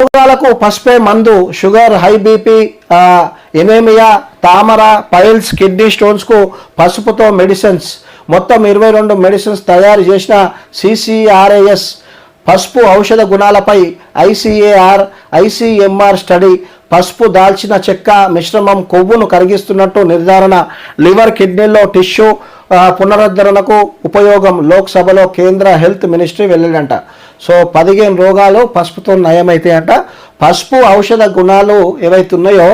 రోగాలకు పసుపే మందు షుగర్ హై బీపీ ఎనేమియా తామర పైల్స్ కిడ్నీ స్టోన్స్కు పసుపుతో మెడిసిన్స్. మొత్తం ఇరవై రెండు మెడిసిన్స్ తయారు చేసిన సిసిఆర్ఏఎస్ పసుపు ఔషధ గుణాలపై ఐసిఏఆర్ ఐసిఎంఆర్ స్టడీ పసుపు దాల్చిన చెక్క మిశ్రమం కొవ్వును కరిగిస్తున్నట్టు నిర్ధారణ. లివర్ కిడ్నీలో టిష్యూ పునరుద్ధరణకు ఉపయోగం. లోక్సభలో కేంద్ర హెల్త్ మినిస్ట్రీ వెళ్ళిందంట సో పదిహేను రోగాలు పసుపుతో నయమైతాయంట. పసుపు ఔషధ గుణాలు ఏవైతే ఉన్నాయో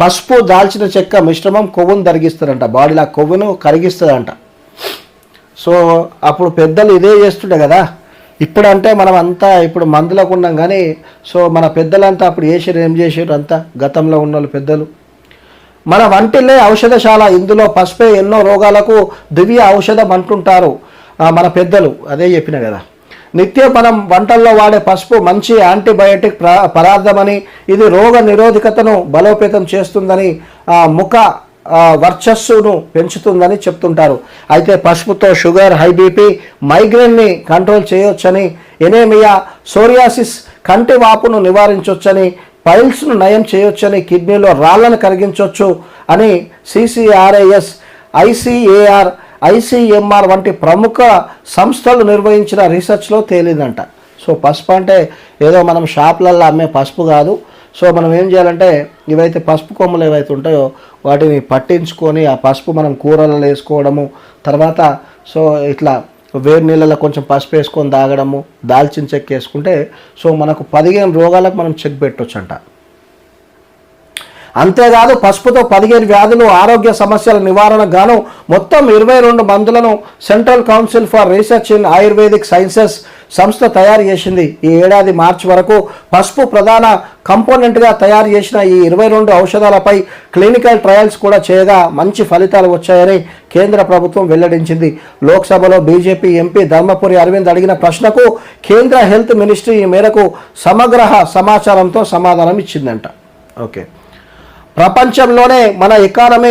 పసుపు దాల్చిన చెక్క మిశ్రమం కొవ్వును తరిగిస్తుందంట బాడీలో ఆ కొవ్వును కరిగిస్తుందంట. సో అప్పుడు పెద్దలు ఇదే చేస్తుండే కదా. ఇప్పుడంటే మనం అంతా ఇప్పుడు మందులకు ఉన్నాం కానీ సో మన పెద్దలంతా అప్పుడు చేసారు ఏం చేసారు అంతా? గతంలో ఉన్న వాళ్ళు పెద్దలు. మన వంటిల్లే ఔషధశాల ఇందులో పసుపే ఎన్నో రోగాలకు దివ్య ఔషధం అంటుంటారు మన పెద్దలు. అదే చెప్పిన కదా. నిత్యం మనం వంటల్లో వాడే పసుపు మంచి యాంటీబయాటిక్ పదార్థమని ఇది రోగ నిరోధకతను బలోపేతం చేస్తుందని ముఖ వర్చస్సును పెంచుతుందని చెప్తుంటారు. అయితే పసుపుతో షుగర్ హై బీపీ మైగ్రేన్ని కంట్రోల్ చేయొచ్చని ఎనేమియా సోరియాసిస్ కంటి వాపును నివారించవచ్చని పైల్స్ను నయం చేయొచ్చని కిడ్నీలో రాళ్ళను కరిగించవచ్చు అని సిసిఆర్ఐఎస్ ఐసిఏఆర్ ఐసిఎంఆర్ వంటి ప్రముఖ సంస్థలు నిర్వహించిన రీసెర్చ్లో తేలిందంట. సో పసుపు అంటే ఏదో మనం షాపులలో అమ్మే పసుపు కాదు. సో మనం ఏం చేయాలంటే ఇవైతే పసుపు కొమ్మలు ఏవైతే ఉంటాయో వాటిని పట్టించుకొని ఆ పసుపు మనం కూరలలో వేసుకోవడము తర్వాత సో ఇట్లా వేడి నీళ్ళలో కొంచెం పసుపు వేసుకొని తాగడము దాల్చిన చెక్క వేసుకుంటే సో మనకు పదిహేను రోగాలకు మనం చెక్ పెట్టొచ్చు అంట అంతేకాదు పసుపుతో పదిహేను వ్యాధులు ఆరోగ్య సమస్యల నివారణ గాను మొత్తం ఇరవై రెండు మందులను central council for research in Ayurvedic sciences సంస్థ తయారు చేసింది. ఈ ఏడాది మార్చి వరకు పసుపు ప్రధాన కంపోనెంట్గా తయారు చేసిన ఈ ఇరవై రెండు ఔషధాలపై క్లినికల్ ట్రయల్స్ కూడా చేయగా మంచి ఫలితాలు వచ్చాయని కేంద్ర ప్రభుత్వం వెల్లడించింది. లోక్సభలో బీజేపీ ఎంపీ ధర్మపురి అరవింద్ అడిగిన ప్రశ్నకు కేంద్ర హెల్త్ మినిస్ట్రీ ఈ మేరకు సమగ్ర సమాచారంతో సమాధానం ఇచ్చిందంట. ఓకే. ప్రపంచంలోనే మన ఎకానమీ